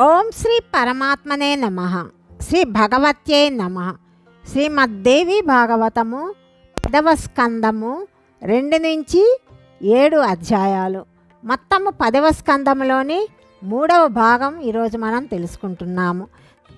ఓం శ్రీ పరమాత్మనే నమ. శ్రీ భగవత్యే నమ. శ్రీమద్దేవి భాగవతము పదవ స్కందము రెండు నుంచి ఏడు అధ్యాయాలు. మొత్తము పదవ స్కందములోని మూడవ భాగం ఈరోజు మనం తెలుసుకుంటున్నాము.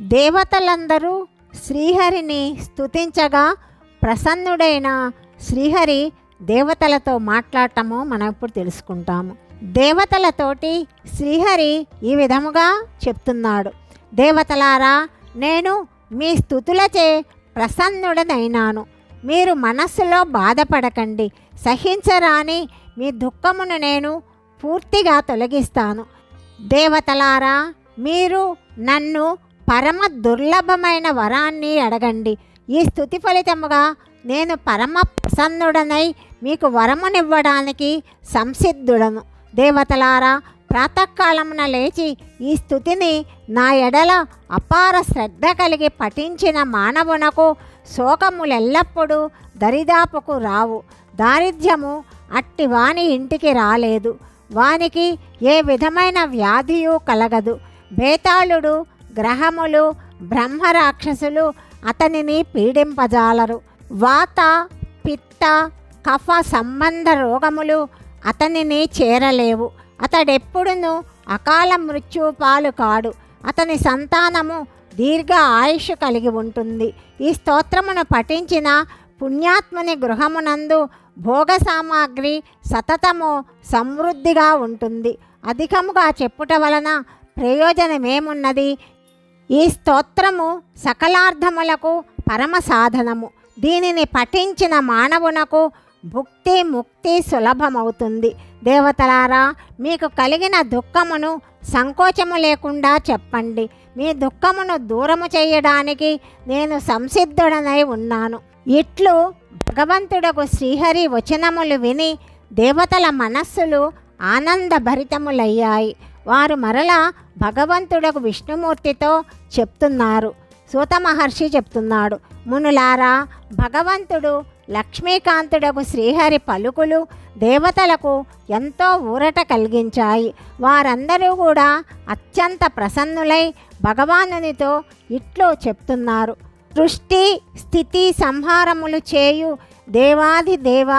దేవతలందరూ శ్రీహరిని స్తుతించగా ప్రసన్నుడైన శ్రీహరి దేవతలతో మాట్లాడటము మనం ఇప్పుడు తెలుసుకుంటాము. దేవతలతోటి శ్రీహరి ఈ విధముగా చెప్తున్నాడు. దేవతలారా నేను మీ స్థుతులచే ప్రసన్నుడనైనాను. మీరు మనస్సులో బాధపడకండి. సహించరాని మీ దుఃఖమును నేను పూర్తిగా తొలగిస్తాను. దేవతలారా మీరు నన్ను పరమ దుర్లభమైన వరాన్ని అడగండి. ఈ స్థుతి ఫలితముగా నేను పరమ ప్రసన్నుడనై మీకు వరమునివ్వడానికి సంసిద్ధుడను. దేవతలారా ప్రాతకాలమున లేచి ఈ స్థుతిని నా ఎడల అపార శ్రద్ధ కలిగి పఠించిన మానవునకు శోకములెల్లప్పుడూ దరిదాపుకు రావు. దారిద్ర్యము అట్టి వాని ఇంటికి రాలేదు. వానికి ఏ విధమైన వ్యాధియు కలగదు. బేతాళుడు గ్రహములు బ్రహ్మరాక్షసులు అతనిని పీడింపజాలరు. వాత పిత్త కఫ సంబంధ రోగములు అతనిని చేరలేవు. అతడెప్పుడును అకాల మృత్యుపాలు కాడు. అతని సంతానము దీర్ఘ ఆయుష్ కలిగి ఉంటుంది. ఈ స్తోత్రమును పఠించిన పుణ్యాత్ముని గృహమునందు భోగ సామాగ్రి సతతము సమృద్ధిగా ఉంటుంది. అధికముగా చెప్పుట వలన ప్రయోజనమేమున్నది? ఈ స్తోత్రము సకలార్థములకు పరమ సాధనము. దీనిని పఠించిన మానవునకు భుక్తి ముక్తి సులభమవుతుంది. దేవతలారా మీకు కలిగిన దుఃఖమును సంకోచము లేకుండా చెప్పండి. మీ దుఃఖమును దూరము చేయడానికి నేను సంసిద్ధుడనై ఉన్నాను. ఇట్లు భగవంతుడకు శ్రీహరి వచనములు విని దేవతల మనస్సులు ఆనందభరితములయ్యాయి. వారు మరలా భగవంతుడకు విష్ణుమూర్తితో చెప్తున్నారు. సూత మహర్షి చెప్తున్నాడు మునులారా భగవంతుడు లక్ష్మీకాంతుడకు శ్రీహరి పలుకులు దేవతలకు ఎంతో ఊరట కలిగించాయి. వారందరూ కూడా అత్యంత ప్రసన్నులై భగవానునితో ఇట్లు చెప్తున్నారు. సృష్టి స్థితి సంహారములు చేయు దేవాది దేవ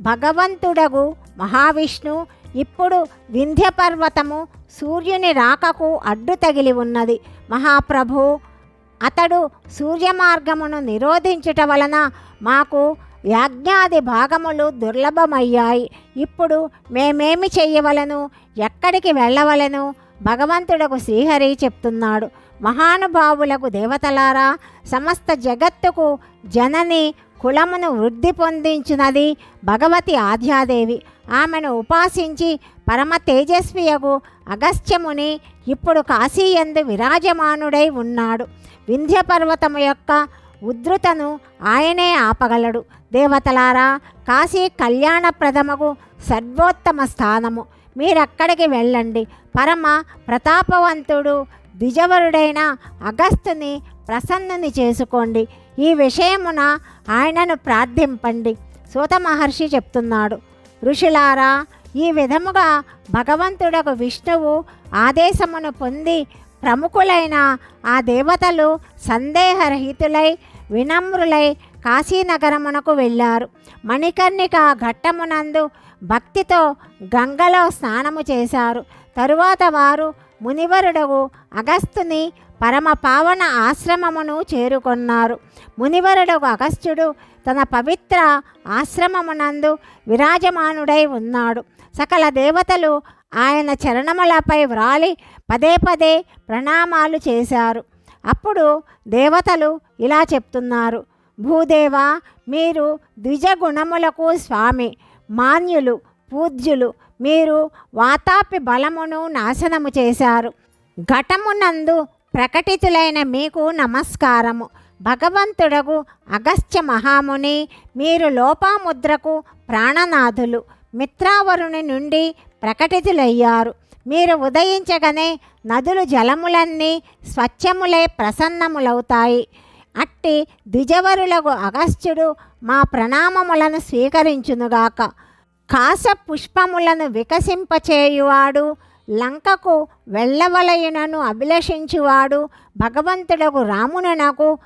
భగవంతుడగు మహావిష్ణు ఇప్పుడు వింధ్య పర్వతము సూర్యుని రాకకు అడ్డు తగిలి ఉన్నది. మహాప్రభు అతడు సూర్య మార్గమును నిరోధించుట వలన మాకు యాజ్ఞాది భాగములు దుర్లభమయ్యాయి. ఇప్పుడు మేమేమి చెయ్యవలను ఎక్కడికి వెళ్ళవలను? భగవంతుడకు శ్రీహరి చెప్తున్నాడు. మహానుభావులకు దేవతలారా సమస్త జగత్తుకు జనని కులమును వృద్ధి పొందించినది భగవతి ఆద్యాదేవి. ఆమెను ఉపాసించి పరమ తేజస్వియగు అగస్త్యముని ఇప్పుడు కాశీయందు విరాజమానుడై ఉన్నాడు. వింధ్య పర్వతము యొక్క ఉద్ధృతను ఆయనే ఆపగలడు. దేవతలారా కాశీ కళ్యాణప్రదమగు సర్వోత్తమ స్థానము. మీరక్కడికి వెళ్ళండి. పరమ ప్రతాపవంతుడు ద్విజవరుడైన అగస్తుని ప్రసన్నుని చేసుకోండి. ఈ విషయమున ఆయనను ప్రార్థింపండి. సూత మహర్షి చెప్తున్నాడు. ఋషులారా ఈ విధముగా భగవంతుడకు విష్ణువు ఆదేశమును పొంది ప్రముఖులైన ఆ దేవతలు సందేహరహితులై వినమ్రులై కాశీనగరమునకు వెళ్ళారు. మణికర్ణిక ఘట్టమునందు భక్తితో గంగలో స్నానము చేశారు. తరువాత వారు మునివరుడవు అగస్తుని పరమ పావన ఆశ్రమమును చేరుకొన్నారు. ఒక అగస్త్యుడు తన పవిత్ర ఆశ్రమమునందు విరాజమానుడై ఉన్నాడు. సకల దేవతలు ఆయన చరణములపై వ్రాలి పదే పదే ప్రణామాలు చేశారు. అప్పుడు దేవతలు ఇలా చెప్తున్నారు. భూదేవ మీరు ద్విజగుణములకు స్వామి మాన్యులు పూజ్యులు మీరు వాతాపి బలమును నాశనము చేశారు. ఘటమునందు ప్రకటితులైన మీకు నమస్కారము. భగవంతుడగు అగస్త్య మహాముని మీరు లోపాముద్రకు ప్రాణనాథులు. మిత్రావరుని నుండి ప్రకటితులయ్యారు. మీరు ఉదయించగానే నదులు జలములన్నీ స్వచ్ఛములై ప్రసన్నములవుతాయి. అట్టి ద్విజవరులకు అగస్త్యుడు మా ప్రణామములను స్వీకరించునుగాక. కాస పుష్పములను వికసింపచేయువాడు లంకకు వెళ్ళవలయునను అభిలషించువాడు భగవంతుడకు రామునకు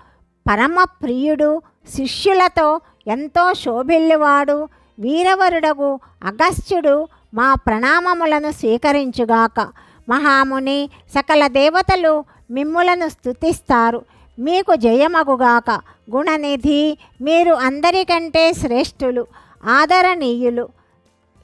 పరమ ప్రియుడు శిష్యులతో ఎంతో శోభిల్లువాడు వీరవరుడగు అగస్త్యుడు మా ప్రణామములను స్వీకరించుగాక. మహాముని సకల దేవతలు మిమ్ములను స్తుతిస్తారు మీకు జయమగుగాక. గుణనిధి మీరు అందరికంటే శ్రేష్ఠులు ఆదరణీయులు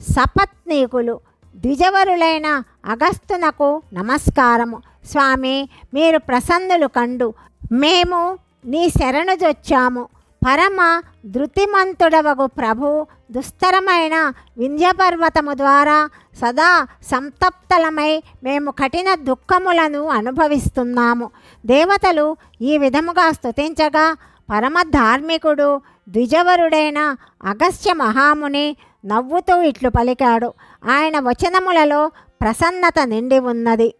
సపత్నీకులు ద్విజవరులైన అగస్తునకు నమస్కారము. స్వామి మీరు ప్రసన్నులు కండు. మేము నీ శరణుజొచ్చాము పరమ ధృతిమంతుడవగు ప్రభు దుస్తరమైన వింధ్యపర్వతము ద్వారా సదా సంతప్తలమై మేము కఠిన దుఃఖములను అనుభవిస్తున్నాము. దేవతలు ఈ విధముగా స్తుతించగా పరమ ధార్మికుడు ద్విజవరుడైన అగస్త్య మహాముని నవ్వుతూ ఇట్లు పలికాడు. ఆయన వచనములలో ప్రసన్నత నిండి ఉన్నది.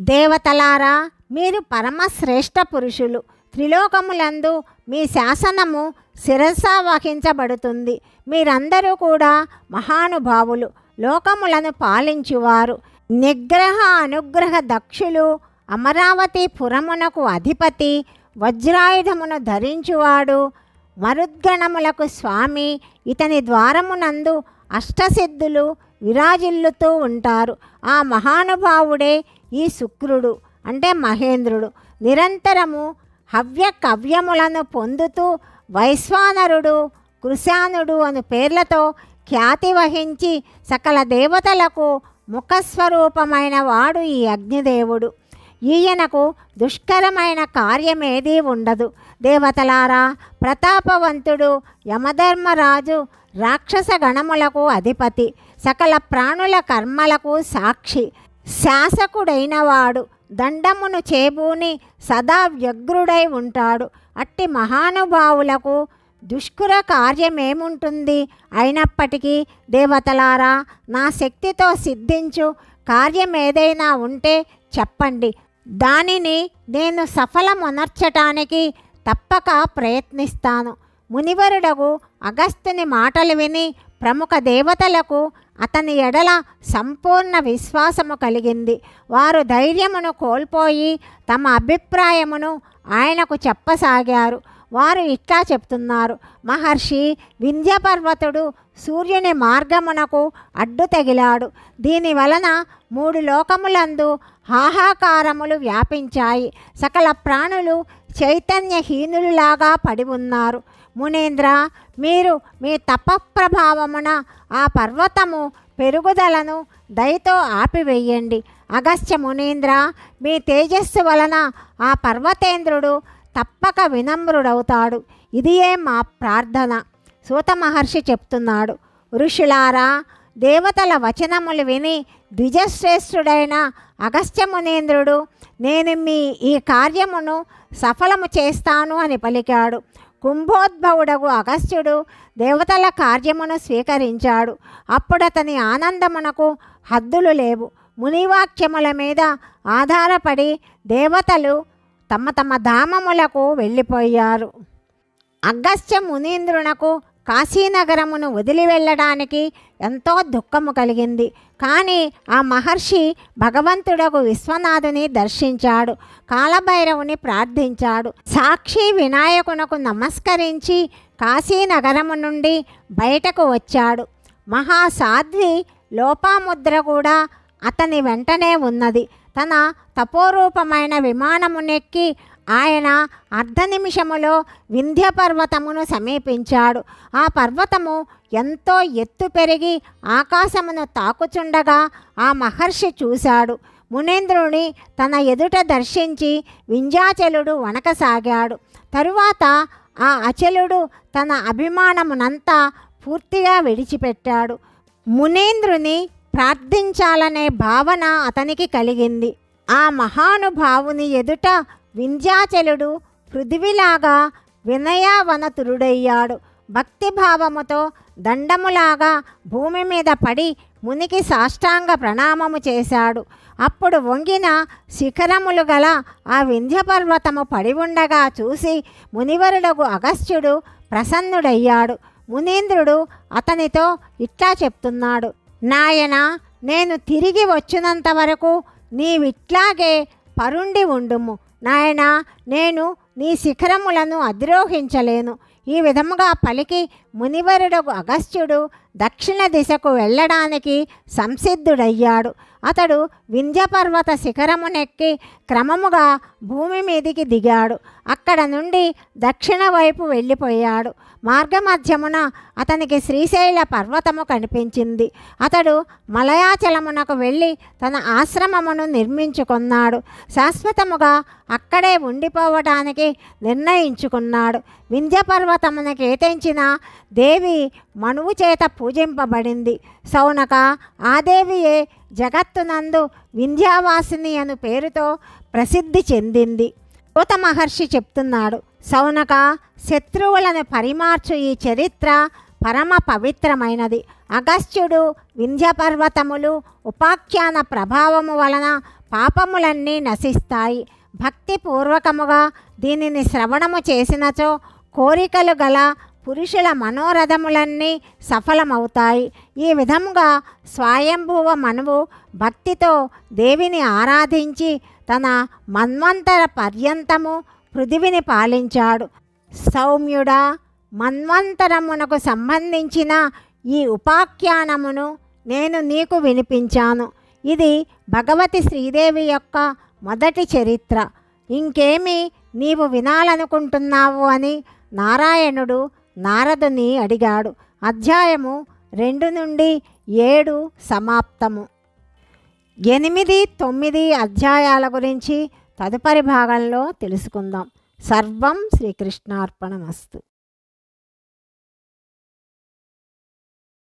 దేవతలారా మీరు పరమశ్రేష్ఠ పురుషులు. త్రిలోకములందు మీ శాసనము శిరస వహించబడుతుంది. మీరందరూ కూడా మహానుభావులు. లోకములను పాలించువారు. నిగ్రహ అనుగ్రహ దక్షులు అమరావతి పురమునకు అధిపతి. వజ్రాయుధమును ధరించువాడు. మరుద్గణములకు స్వామి ఇతని ద్వారమునందు అష్టసిద్ధులు విరాజిల్లుతూ ఉంటారు. ఆ మహానుభావుడే ఈ శుక్రుడు అంటే మహేంద్రుడు. నిరంతరము హవ్య కవ్యములను పొందుతూ వైశ్వానరుడు కృశానుడు అను పేర్లతో ఖ్యాతి వహించి సకల దేవతలకు ముఖస్వరూపమైన వాడు ఈ అగ్నిదేవుడు. ఈయనకు దుష్కరమైన కార్యమేదీ ఉండదు. దేవతలారా ప్రతాపవంతుడు యమధర్మరాజు రాక్షస గణములకు అధిపతి సకల ప్రాణుల కర్మలకు సాక్షి శాసకుడైనవాడు దండమును చేబూని సదా వ్యగ్రుడై ఉంటాడు. అట్టి మహానుభావులకు దుష్కర కార్యమేముంటుంది? అయినప్పటికీ దేవతలారా నా శక్తితో సిద్ధించు కార్యం ఏదైనా ఉంటే చెప్పండి. దానిని నేను సఫలమునర్చటానికి తప్పక ప్రయత్నిస్తాను. మునివరుడగు అగస్త్యుని మాటలు విని ప్రముఖ దేవతలకు అతని ఎడల సంపూర్ణ విశ్వాసము కలిగింది. వారు ధైర్యమును కోల్పోయి తమ అభిప్రాయమును ఆయనకు చెప్పసాగారు. వారు ఇట్లా చెప్తున్నారు. మహర్షి వింధ్యపర్వతుడు సూర్యుని మార్గమునకు అడ్డు తగిలాడు. దీని వలన మూడు లోకములందు హాహాకారములు వ్యాపించాయి. సకల ప్రాణులు చైతన్యహీనులులాగా పడి ఉన్నారు. మునేంద్ర మీరు మీ తపప్రభావమున ఆ పర్వతము పెరుగుదలను దయతో ఆపివేయండి. అగస్త్య మునీంద్ర మీ తేజస్సు వలన ఆ పర్వతేంద్రుడు తప్పక వినమ్రుడవుతాడు. ఇదియే మా ప్రార్థన. సూత మహర్షి చెప్తున్నాడు ఋషులారా దేవతల వచనములు విని ద్విజశ్రేష్ఠుడైన అగస్త్యమునేంద్రుడు నేను మీ ఈ కార్యమును సఫలము చేస్తాను అని పలికాడు. కుంభోద్భవుడగు అగస్త్యుడు దేవతల కార్యమును స్వీకరించాడు. అప్పుడతని ఆనందమునకు హద్దులు లేవు. మునివాక్యముల మీద ఆధారపడి దేవతలు తమ తమ ధామములకు వెళ్ళిపోయారు. అగస్త్య మునీంద్రునకు కాశీనగరమును వదిలి వెళ్ళడానికి ఎంతో దుఃఖము కలిగింది. కానీ ఆ మహర్షి భగవంతుడకు విశ్వనాథుని దర్శించాడు. కాలభైరవుని ప్రార్థించాడు. సాక్షి వినాయకునకు నమస్కరించి కాశీనగరము నుండి బయటకు వచ్చాడు. మహాసాధ్వి లోపాముద్ర కూడా అతని వెంటనే ఉన్నది. తన తపోరూపమైన విమానమునెక్కి ఆయన అర్ధ నిమిషములో వింధ్య పర్వతమును సమీపించాడు. ఆ పర్వతము ఎంతో ఎత్తు పెరిగి ఆకాశమును తాకుచుండగా ఆ మహర్షి చూశాడు. మునేంద్రుని తన ఎదుట దర్శించి వింధ్యాచలుడు వణకసాగాడు. తరువాత ఆ అచలుడు తన అభిమానమునంతా పూర్తిగా విడిచిపెట్టాడు. మునేంద్రుని ప్రార్థించాలనే భావన అతనికి కలిగింది. ఆ మహానుభావుని ఎదుట వింధ్యాచలుడు పృథివిలాగా వినయావనతురుడయ్యాడు. భక్తిభావముతో దండములాగా భూమి మీద పడి మునికి సాష్టాంగ ప్రణామము చేశాడు. అప్పుడు వంగిన శిఖరములు గల ఆ వింధ్యపర్వతము పడి ఉండగా చూసి మునివరుడగు అగస్త్యుడు ప్రసన్నుడయ్యాడు. మునీంద్రుడు అతనితో ఇట్లా చెప్తున్నాడు నాయన నేను తిరిగి వచ్చినంత వరకు నీవిట్లాగే పరుండి ఉండుము. నాయనా నేను నీ శిఖరములను అధిరోహించలేను. ఈ విధముగా పలికి మునివరుడు అగస్త్యుడు దక్షిణ దిశకు వెళ్ళడానికి సంసిద్ధుడయ్యాడు. అతడు వింధ్యపర్వత శిఖరమునెక్కి క్రమముగా భూమి మీదికి దిగాడు. అక్కడ నుండి దక్షిణ వైపు వెళ్ళిపోయాడు. మార్గమధ్యమున అతనికి శ్రీశైల పర్వతము కనిపించింది. అతడు మలయాచలమునకు వెళ్ళి తన ఆశ్రమమును నిర్మించుకున్నాడు. శాశ్వతముగా అక్కడే ఉండిపోవటానికి నిర్ణయించుకున్నాడు. వింధ్యపర్వత తమను ఏతెంచిన దేవి మనువు చేత పూజింపబడింది. సౌనక ఆ దేవియే జగత్తునందు వింధ్యావాసిని అను పేరుతో ప్రసిద్ధి చెందింది. గౌత మహర్షి చెప్తున్నాడు సౌనక శత్రువులను పరిమార్చు ఈ చరిత్ర పరమ పవిత్రమైనది. అగస్త్యుడు వింధ్యపర్వతములు ఉపాఖ్యాన ప్రభావము వలన పాపములన్నీ నశిస్తాయి. భక్తిపూర్వకముగా దీనిని శ్రవణము చేసినచో కోరికలు గల పురుషుల మనోరథములన్నీ సఫలమవుతాయి. ఈ విధముగా స్వయంభువ మనువు భక్తితో దేవిని ఆరాధించి తన మన్వంతర పర్యంతము పృథివిని పాలించాడు. సౌమ్యుడా మన్వంతరమునకు సంబంధించిన ఈ ఉపాఖ్యానమును నేను నీకు వినిపించాను. ఇది భగవతి శ్రీదేవి యొక్క మొదటి చరిత్ర. ఇంకేమి నీవు వినాలనుకుంటున్నావు అని నారాయణుడు నారదుని అడిగాడు. అధ్యాయము రెండు నుండి ఏడు సమాప్తము. ఎనిమిది తొమ్మిది అధ్యాయాల గురించి తదుపరి భాగంలో తెలుసుకుందాం. సర్వం శ్రీకృష్ణార్పణమస్తు.